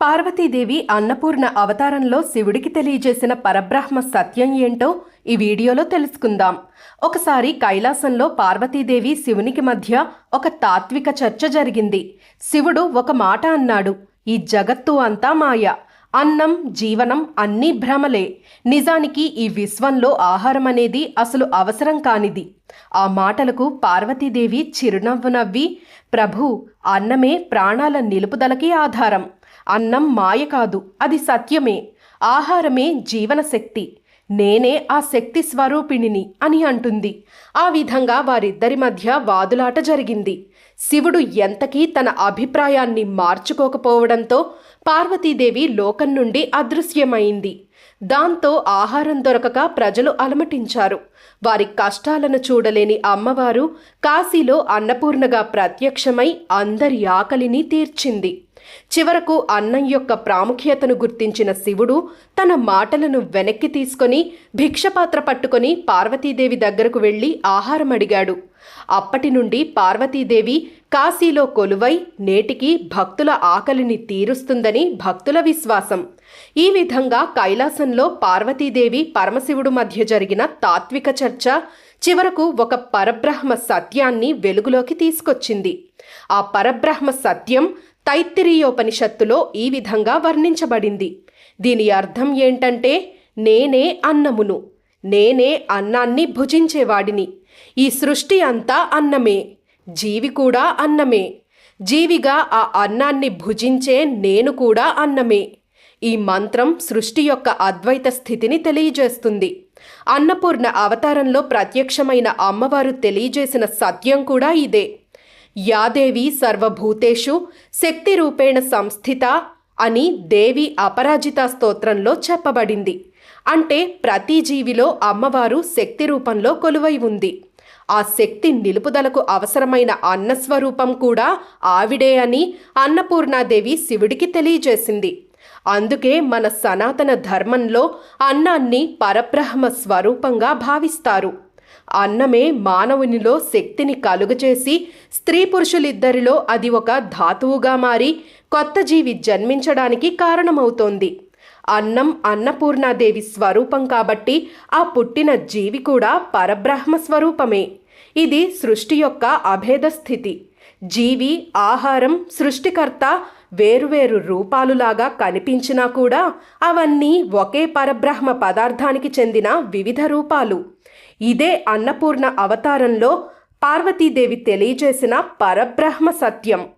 పార్వతీదేవి అన్నపూర్ణ అవతారంలో శివుడికి తెలియజేసిన పరబ్రహ్మ సత్యం ఏంటో ఈ వీడియోలో తెలుసుకుందాం. ఒకసారి కైలాసంలో పార్వతీదేవి శివునికి మధ్య ఒక తాత్విక చర్చ జరిగింది. శివుడు ఒక మాట అన్నాడు ఈ జగత్తు అంతా మాయ. అన్నం జీవనం అన్నీ భ్రమలే. నిజానికి ఈ విశ్వంలో ఆహారం అనేది అసలు అవసరం కానిది. ఆ మాటలకు పార్వతీదేవి చిరునవ్వు నవ్వి ప్రభు అన్నమే ప్రాణాల నిలుపుదలకి ఆధారం. అన్నం మాయ కాదు అది సత్యమే. ఆహారమే జీవన శక్తి నేనే ఆ శక్తి స్వరూపిణిని అని అంటుంది. ఆ విధంగా వారిద్దరి మధ్య వాదులాట జరిగింది. శివుడు ఎంతకీ తన అభిప్రాయాన్ని మార్చుకోకపోవడంతో పార్వతీదేవి లోకం నుండి అదృశ్యమైంది. దాంతో ఆహారం దొరకక ప్రజలు అలమటించారు. వారి కష్టాలను చూడలేని అమ్మవారు కాశీలో అన్నపూర్ణగా ప్రత్యక్షమై అందరి ఆకలిని తీర్చింది. చివరకు అన్నం యొక్క ప్రాముఖ్యతను గుర్తించిన శివుడు తన మాటలను వెనక్కి తీసుకొని భిక్షపాత్ర పట్టుకొని పార్వతీదేవి దగ్గరకు వెళ్ళి ఆహారం అడిగాడు. అప్పటి నుండి పార్వతీదేవి కాశీలో కొలువై నేటికి భక్తుల ఆకలిని తీరుస్తుందని భక్తుల విశ్వాసం. ఈ విధంగా కైలాసంలో పార్వతీదేవి పరమశివుడు మధ్య జరిగిన తాత్విక చర్చ చివరకు ఒక పరబ్రహ్మ సత్యాన్ని వెలుగులోకి తీసుకొచ్చింది. ఆ పరబ్రహ్మ సత్యం తైత్తిరీయోపనిషత్తులో ఈ విధంగా వర్ణించబడింది. దీని అర్థం ఏంటంటే నేనే అన్నమును. నేనే అన్నాన్ని భుజించేవాడిని. ఈ సృష్టి అంతా అన్నమే. జీవి కూడా అన్నమే. జీవిగా ఆ అన్నాన్ని భుజించే నేను కూడా అన్నమే. ఈ మంత్రం సృష్టి యొక్క అద్వైత స్థితిని తెలియజేస్తుంది. అన్నపూర్ణ అవతారంలో ప్రత్యక్షమైన అమ్మవారు తెలియజేసిన సత్యం కూడా ఇదే. యాదేవి సర్వభూతేషు శక్తి రూపేణ సంస్థిత అని దేవి అపరాజిత స్తోత్రంలో చెప్పబడింది. అంటే ప్రతి జీవిలో అమ్మవారు శక్తి రూపంలో కొలువై ఉంది. ఆ శక్తి నిలుపుదలకు అవసరమైన అన్నస్వరూపం కూడా ఆవిడే అని అన్నపూర్ణాదేవి శివుడికి తెలియజేసింది. అందుకే మన సనాతన ధర్మంలో అన్నాన్ని పరబ్రహ్మ స్వరూపంగా భావిస్తారు. అన్నమే మానవునిలో శక్తిని కలుగచేసి స్త్రీ పురుషులిద్దరిలో అది ఒక ధాతువుగా మారి కొత్త జీవి జన్మించడానికి కారణమవుతోంది. అన్నం అన్నపూర్ణాదేవి స్వరూపం కాబట్టి ఆ పుట్టిన జీవి కూడా పరబ్రహ్మ స్వరూపమే. ఇది సృష్టి యొక్క అభేద స్థితి. జీవి ఆహారం సృష్టికర్త వేరువేరు రూపాలులాగా కనిపించినా కూడా అవన్నీ ఒకే పరబ్రహ్మ పదార్థానికి చెందిన వివిధ రూపాలు. ఇదే అన్నపూర్ణ అవతారంలో పార్వతీదేవి తెలియజేసిన పరబ్రహ్మ సత్యం.